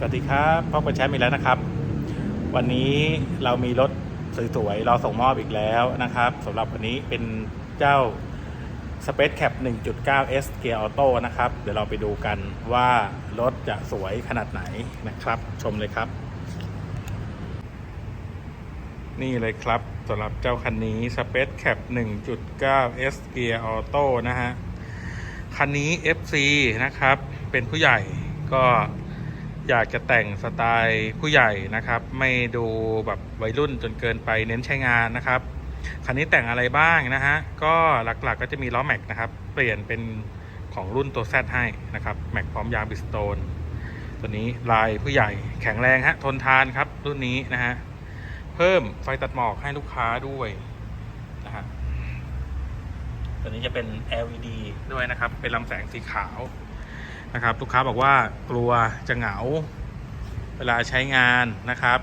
สวัสดีครับพบกับแชมป์อีกแล้วนะครับ วันนี้เรามีรถสวยๆรอส่งมอบอีกแล้วนะครับสำหรับวันนี้เป็นเจ้า Space Cap 1.9 S Gear Auto นะครับ เดี๋ยวเราไปดูกันว่ารถจะสวยขนาดไหนนะครับ ชมเลยครับ นี่เลยครับสำหรับเจ้าคันนี้ Space Cap 1.9 S Gear Auto นะฮะ คันนี้ FC นะครับ เป็นผู้ใหญ่ก็ อยากจะแต่งสไตล์ผู้ใหญ่นะครับ ไม่ดูแบบวัยรุ่นจนเกินไปเน้นใช้งานนะครับคันนี้แต่งอะไรบ้างนะฮะ ก็หลักๆก็จะมีล้อแม็กนะครับ เปลี่ยนเป็นของรุ่นตัว Z ให้นะครับ แม็กพร้อมยางบิสโตน ตัวนี้ลายผู้ใหญ่แข็งแรงฮะ ทนทานครับ รุ่นนี้นะฮะ เพิ่มไฟตัดหมอกให้ลูกค้าด้วยนะฮะ ตัวนี้จะเป็น LED ด้วยนะครับ เป็นลำแสงสีขาว นะครับลูกค้าบอกว่ากลัวจะเหงาเวลาใช้งานนะครับ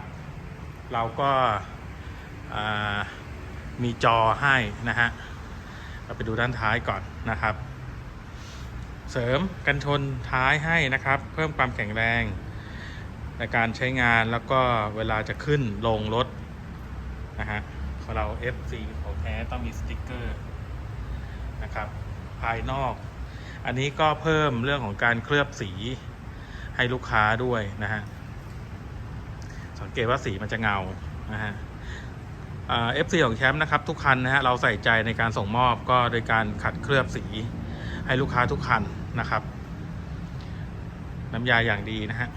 เราก็มีจอให้นะฮะเราไปดูด้านท้ายก่อนนะครับ เสริมกันชนท้ายให้นะครับ เพิ่มความแข็งแรงในการใช้งานแล้วก็เวลาจะขึ้นลงรถนะฮะของเรา FC ของแท้ต้องมีสติกเกอร์นะครับ ภายนอก อันนี้ก็เพิ่มเรื่องของการเคลือบสีให้ลูกค้าด้วยนะฮะ สังเกตว่าสีมันจะเงา นะฮะเอฟซีของแชมป์นะครับ ทุกคันนะฮะเราใส่ใจในการส่งมอบก็โดยการขัดเคลือบสีให้ลูกค้าทุกคันนะครับ น้ำยาอย่างดีนะฮะ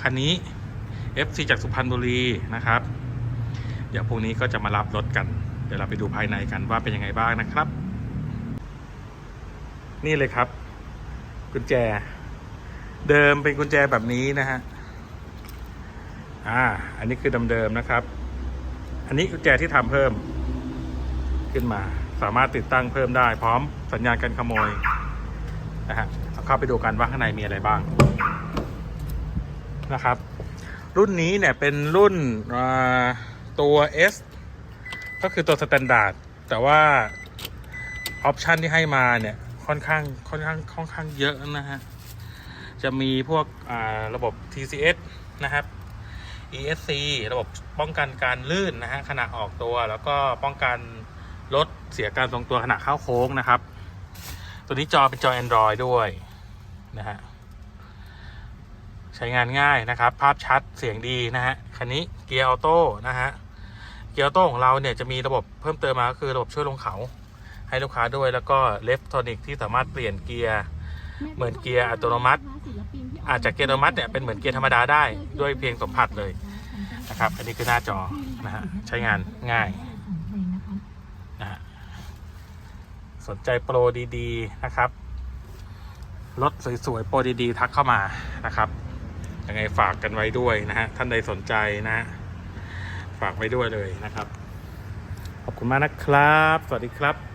คันนี้ FC จากสุพรรณบุรีนะครับ เดี๋ยวพรุ่งนี้ก็จะมารับรถกัน เดี๋ยวเราไปดูภายในกันว่าเป็นยังไงบ้างนะครับ นี่เลยครับ กุญแจ เดิมเป็นกุญแจแบบนี้นะฮะอ่า อันนี้คือเดิมๆนะครับ อันนี้กุญแจที่ทำเพิ่ม ขึ้นมา สามารถติดตั้งเพิ่มได้ พร้อมสัญญาณการขโมยนะฮะเอาเข้าไปดูกันว่าข้างในมีอะไรบ้างนะครับ รุ่นนี้เนี่ยเป็นรุ่นตัว S ก็คือตัวสแตนดาร์ดแต่ว่าออปชันที่ให้มาเนี่ย ค่อนข้างค่อนข้างค่อนข้างเยอะนะฮะ จะมีพวกระบบ TCS นะครับ ESC ระบบป้องกันการลื่นนะฮะขณะออกตัว แล้วก็ป้องกันลดเสียการทรงตัวขณะเข้าโค้งนะครับ ตัวนี้จอเป็นจอ Android ด้วยนะฮะใช้งานง่ายนะครับ ภาพชัดเสียงดีนะฮะคันนี้เกียร์ออโต้นะฮะเกียร์ออโต้ของเราเนี่ยจะมีระบบเพิ่มเติมมาก็คือระบบช่วยลงเขา ให้ลูกค้าด้วยแล้วก็เลฟทอนิกที่สามารถเปลี่ยนเกียร์เหมือนเกียร์อัตโนมัติ อาจจะเกียร์อัตโนมัติเนี่ยเป็นเหมือนเกียร์ธรรมดาได้ด้วยเพียงสัมผัสเลยนะครับ อันนี้คือหน้าจอนะฮะใช้งานง่ายนะฮะสนใจโปรดีๆนะครับรถสวยๆโปรดีๆทักเข้ามานะครับยังไงฝากกันไว้ด้วยนะฮะท่านใดสนใจนะฮะฝากไว้ด้วยเลยนะครับ ขอบคุณมากนะครับ สวัสดีครับ